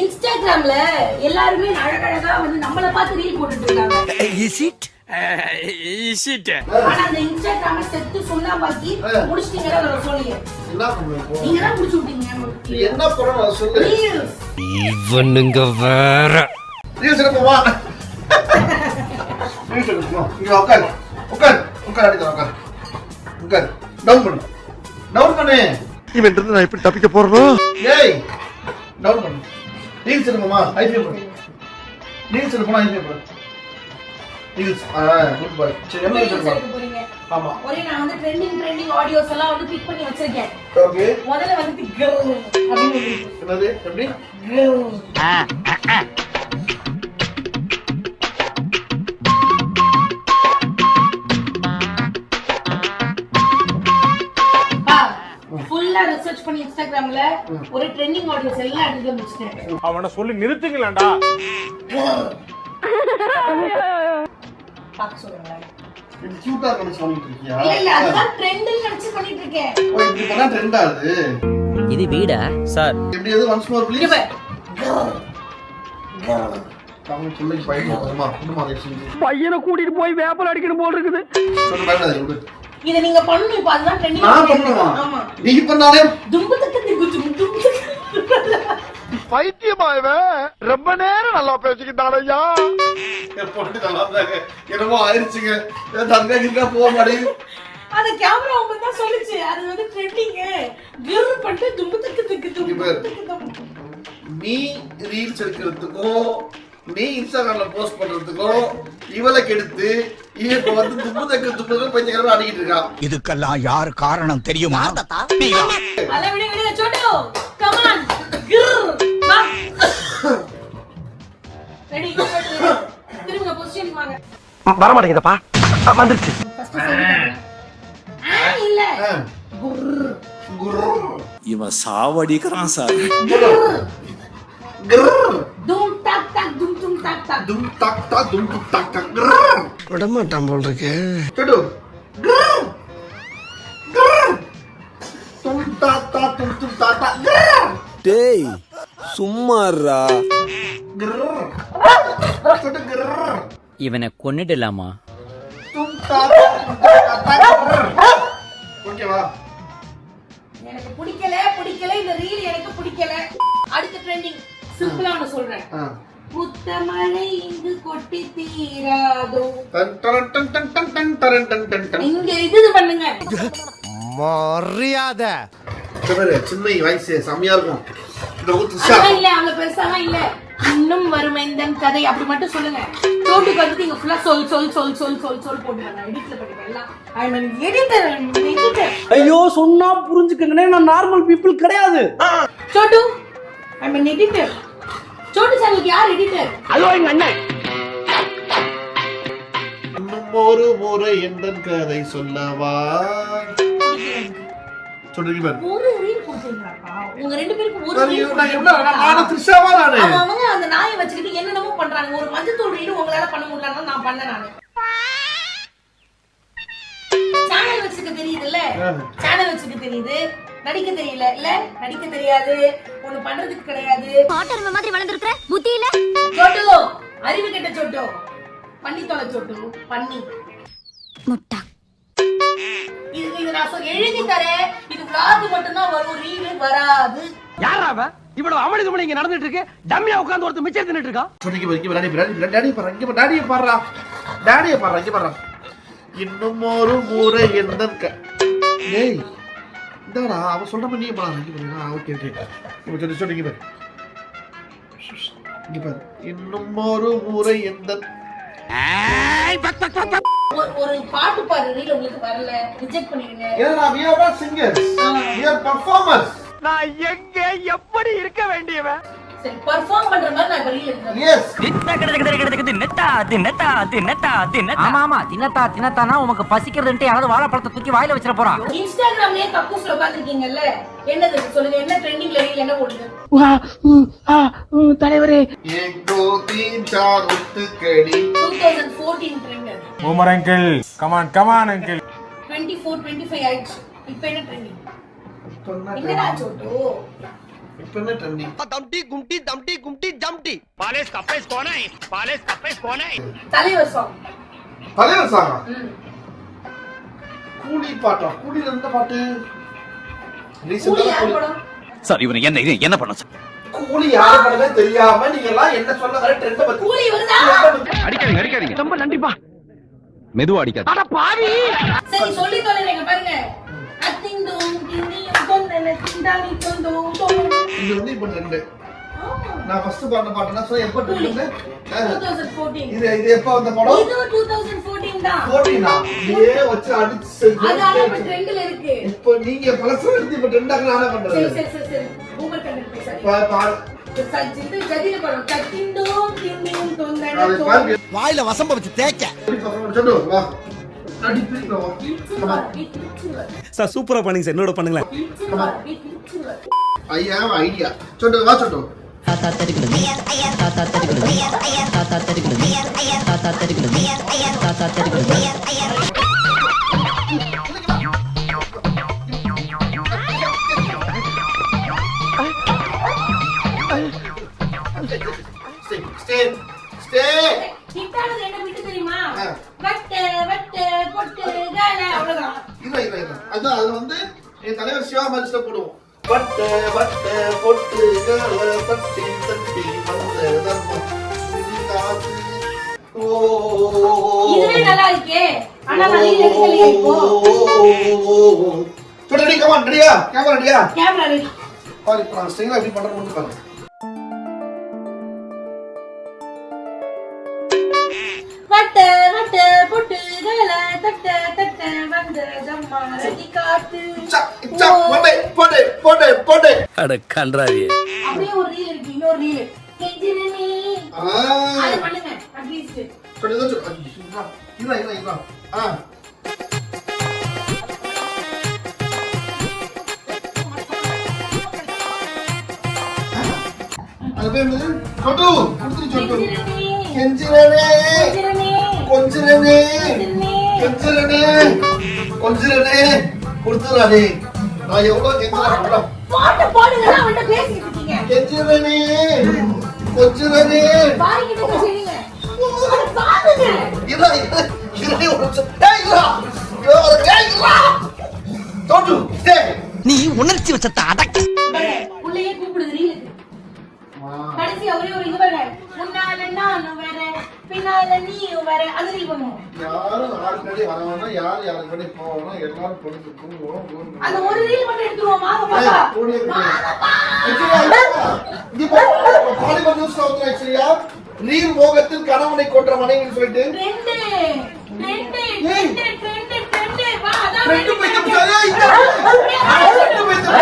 இன்ஸ்டாகிராம்ல எல்லாருமே அழகழகா வந்து நம்மள பார்த்து ரீல் போட்டுட்டு இருக்காங்க. ஆனா அந்த இன்ஸ்டாகிராம செத்து சொன்னா பாக்கி முடிச்சிட்டீங்களா அதை சொல்லுங்க என்ன பண்ணுவேன் இப்போ? நீங்க தான் முடிச்சு நீ விட்டீங்க என்ன பண்ணணும் அதை சொல்லு. ரீல்ஸ் இவனுங்க வேற. ரீல்ஸ் எடுப்போமா ரீல்ஸ் எடுப்போம். இங்க உட்காரு. உட்காரு. உட்காரு உட்காரு. உட்காரு. டவுன் பண்ணு. டவுன் பண்ணு. இவன் இருந்து நான் எப்படி தப்பிக்க போறனோ? ஏய் டவுன் பண்ணு. ரீல்ஸ் எடுப்போமா ஐபிஎம் பண்ணு ரீல்ஸ் எடுப்போமா ஐபிஎம் பண்ணு ரீல்ஸ் ஆ குட் பாய் சரி என்ன எடுப்போம் ஆமா. ஒரே நான் வந்து ட்ரெண்டிங் ட்ரெண்டிங் ஆடியோஸ் எல்லாம் வந்து பிக் பண்ணி வச்சிருக்கேன். ஓகே முதல்ல ஒரு என்னது? எப்படி? ரிசர்ச் பண்ணி இன்ஸ்டாகிராம்ல ஒரு ட்ரெண்டிங் ஆடியோஸ் எல்லாம் எடுத்து முடிச்சிட்டேன் அவனை சொல்லி நிறுத்துங்களேன்டா பார்க்க சொல்லுங்களேன். இது கியூட்டா இருக்கணும் சொல்லிட்டு இருக்கியா? இல்ல இல்ல அதுதான் ட்ரெண்ட்னு நினைச்சு பண்ணிட்டு இருக்கேன். ஓ இப்படி பண்ணா ட்ரெண்ட் ஆகுது இது வீடா? சார். எப்படி எது ஒன்ஸ் மோர் இங்க ப்ளீஸ் பாரு. Girl. தமிழ் பிள்ளைக்கு பையன் வருமா குடும்பம் அதை செஞ்சு பையனை கூட்டிட்டு போய் வேப்பல் அடிக்கணும் போல் இருக்குது. இத நீங்க பண்ணணும் இப்ப அதுதான் ட்ரெண்டிங் நான் பண்ணுமா ஆமா. நீ பண்ணாலே தும்பு தக்கத்தி குச்சு தும்பு தக்கத்தி பைத்தியமா இவன் ரொம்ப நேரம் நல்லா இருந்தாங்க. என்னமோ ஆயிருச்சுங்க தங்க கிட்ட போக மாட்டேங்குது? அந்த கேமரா அவங்க தான் சொல்லுச்சு. அது வந்து ட்ரெண்டிங் கிர் பண்ணிட்டு தும்பு தக்கு தக்கு தும்பு. நீ ரீல்ஸ் எடுக்கிறதுக்கும் நீ இன்ஸ்டாகிராம்ல போஸ்ட் பண்றதுக்கும் இவளை கெடுத்து இப்ப வந்து துப்பு தக்க துப்பு பஞ்சகரமா அடிக்கிட்டு இருக்கா. இதுக்கெல்லாம் யாரு காரணம் தெரியுமா? வர மாட்டேங்குதப்பா வந்துருச்சு. இவன் சாவடிக்கிறான் சார். தக் தக் தும் போல் இருக்கு கேடு தும் தா தா தும் தும் டேய் சும்மாறா இவனை கொன்னிடலாமா? எனக்கு பிடிக்கல பிடிக்கல. இந்த ரீல் எனக்கு பிடிக்கல. அடுத்த ட்ரெண்டிங் சிம்பிளா சொல்றேன். கொடுத்த இங்கு கொட்டி தீராதோ? இங்க இது பண்ணுங்க. மரியாதை. சின்ன வயசு செம்மையா இருக்கும். இல்ல அவ்வளவு பெருசாலாம் இல்ல. இன்னும் வருமே இந்த கதை. அப்படி மட்டும் சொல்லுங்க. தோட்டுக்கு வந்து நீங்க ஃபுல்லா சொல் சொல் சொல் சொல் சொல் சொல் போட்டுருங்க எடிட்ல பண்ணிக்கலாம் ஐ ஐயோ சொன்னா புரிஞ்சுக்கங்கனே நான் நார்மல் பீப்புள் கிடையாது. சோட்டு ஐ மீன் எடிட்டர் சோட்டு சேனலுக்கு யார் எடிட்டர் ஐயோ எங்க அண்ணன். இன்னும் ஒரு முறை எந்த கதை சொல்லவா? சொல்றீங்க பாரு. ஒரு ரீல் போட்டுருந்தாப்பா உங்க ரெண்டு பேருக்கு ஒரு reel எவ்வளவு- நான் எவ்வளவு- நான் போட்டிருந்தாப்பா. நானும் த்ரிஷாவா நானு? அவங்க அவங்க அந்த நாயை வச்சுக்கிட்டு என்னென்னமோ பண்றாங்க ஒரு மஞ்சத்தூள் ரீல் உங்களால பண்ண முடியலன்னா நான் பண்ண நானு. சேனல் வச்சுக்க தெரியுதுல்ல? சேனல் வச்சுக்க தெரியுது. நடிக்க தெரியல. இல்ல நடிக்க தெரியாது. ஒண்ணு பண்றதுக்கு கிடையாது. பாட்டரும மாதிரி வளர்ந்துருக்கிற? புத்தி இல்ல? சோட்டு. அறிவு கெட்ட சோட்டு. பண்ணி தொலை சோட்டு. பண்ணி முட்டா. இது இது நான் எழுதி தரேன். இது vlog மட்டும்தான் வரும். ரீல் வராது. யாரா இவ்வளவு அமளி துமளி இங்க நடந்துட்டு இருக்கு டம்மியா உட்கார்ந்து ஒருத்தர் மிச்சம் தின்னுட்டு இருக்கான் சொல்றீங்க பாரு, இங்க பாரு, டாடி பாரு, டாடி பாரு, டாடி பாரு, இங்க பாரு, இங்க. இன்னும் ஒரு முறை எந்த ஏய் இந்தாடா அவன் சொல்ற மாதிரி நீ ஆ, ஓகே ஓகே இப்ப சொல்லி பாரு. இங்க பாரு. இன்னும் ஒரு முறை எந்த ஒரு ஒரு பாட்டு பாரு ரீல் உங்களுக்கு வரல. ரிஜெக்ட் பண்ணிடுங்க. ஏன்னா we are not singers. we are performers. நான் எங்க எப்படி இருக்க வேண்டியவன்? சரி பெர்ஃபார்ம் பண்ற மாதிரி நான் இப்ப ரீல் எடுக்கிறேன் yes ஆமா ஆமா தின்னத்தா தின்னத்தானா உனக்கு பசிக்கிறதுன்ட்டு யாராவது வாழைப்பழத்தை தூக்கி வாயில வச்சிட போறா இன்ஸ்டாகிராம்லயே கக்கூஸ்ல உட்கார்ந்திருக்கீங்கல்ல என்னது சொல்லுங்க என்ன ட்ரெண்டிங்ல ரீல் என்ன போடுது தலைவரே एक दो तीन चार उठ कड़ी 2014 ட்ரெண்ட் அது boomer uncle come on come on uncle 24 25 ஆயிடுச்சு இப்போ என்ன ட்ரெண்டிங் என்னடா சோட்டு இப்ப என்ன ட்ரெண்டிங் தம்டி கும்டி தம்டி கும்டி ஜம்டி. தலைவர் சாங் தலைவர் சாங்கா கூலி பாட்டா? பாட்டு. கூலி யார் படம்? சார் இவனை என்ன இது என்ன பண்ண சார்? கூலி யார் படமே தெரியாம நீங்க எல்லாம் என்ன சொல்ல வர ட்ரெண்ட் பத்தி கூலி வருதா அடிக்காதீங்க அடிக்காதீங்க. ரொம்ப நன்றிப்பா. மெதுவா அடிக்காத அட பாவி. சரி சொல்லி தொலைங்க பாருங்க. இது வந்து இப்ப ட்ரெண்ட் ஆமா நான் ஃபர்ஸ்ட் பாடின பாட்டுனா சொல்ல எப்ப ட்ரெண்ட் 2014 இது இது எப்ப வந்த படம்? இது 2014 தான். போட்டினா இதே வச்சு அடிச்சு அது ஆனா இப்ப ட்ரெண்ட்ல இருக்கு. இப்போ நீங்க பழசு எடுத்து இப்ப நான் சரி சரி சரி சரி. பூமர் பேசாதீங்க அது தொம் பாருங்க. வாயில வசம்ப வச்சு தேய்க்க. சொல்லு வா. சார் சூப்பரா பண்ணுங்க சார். என்னோட பண்ணுங்களேன். ஐ ஹேவ் ஐடியா சொல்லு வா சொல்லு ஸ்டே இல்ல இல்ல இல்ல அதான் அது வந்து என் தலைவர் சிவா போடுவோம். பட்டு பட்டு பொட்டு கல தட்டி தட்டி வந்த தர்மம் ஓ இதுவே நல்லா இருக்கே. ஆனா நான் நீங்க எடுக்கலையே இப்போ. சொல்லடி கமான் ரெடியா கேமரா ரெடியா கேமரா ரெடி பாரு இப்போ நான் ஸ்டைலா எப்படி பண்றேன்னு பாருங்க. வட்டு வட்டு பொட்டு கால தட்ட தட்ட. வந்த ஜம்மா ரதி காத்து அப்படியே ஒரு ரீல் இருக்கு இன்னொரு ரீல் கெஞ்சினே அது பண்ணுங்க அட்லீஸ்ட் அது பேர் என்னது? சொட்டு, சொட்டு. கொஞ்சிரனே, கொடுத்துறானே. நான் எவ்வளவு கெஞ்சுறேன். பாட்டு பாடுங்க அவன்கிட்ட பேசிட்டு இருக்கீங்க. கெஞ்சிரனே, கொஞ்சிரனே. பாடிக்கிட்டு இருக்க செய்யுங்க. ஒரு. நீ உணர்ச்சி வச்சத்த அடக்க பாருங்க, உள்ளேயே கூப்பிடுது ரீலுக்கு கடைசி ஒரே ஒரு இது முன்னால நானும் வரேன் பின்னால நீயும் வர அது பண்ணுவோம் யாரும் யாருக்கு முன்னாடி வர வேணாம், யார் யாருக்கு முன்னாடி எல்லாரும் பொழுது தூங்குவோம். அந்த ஒரு ரீல் மட்டும் எடுத்துருவோம்? ஏய், பாப்பா. பாரு, பாலிமர் நியூஸ்ல வந்து actually, நீர் மோகத்தில் கணவனை கொன்ற மனைவின்னு சொல்லிட்டு. ட்ரெண்ட் ஏய். ட்ரெண்ட் ட்ரெண்ட் ட்ரெண்ட் வா அதான் ரெண்டு பிடிச்சா, ஏய், இந்த- ரெண்டு பிடிச்சா.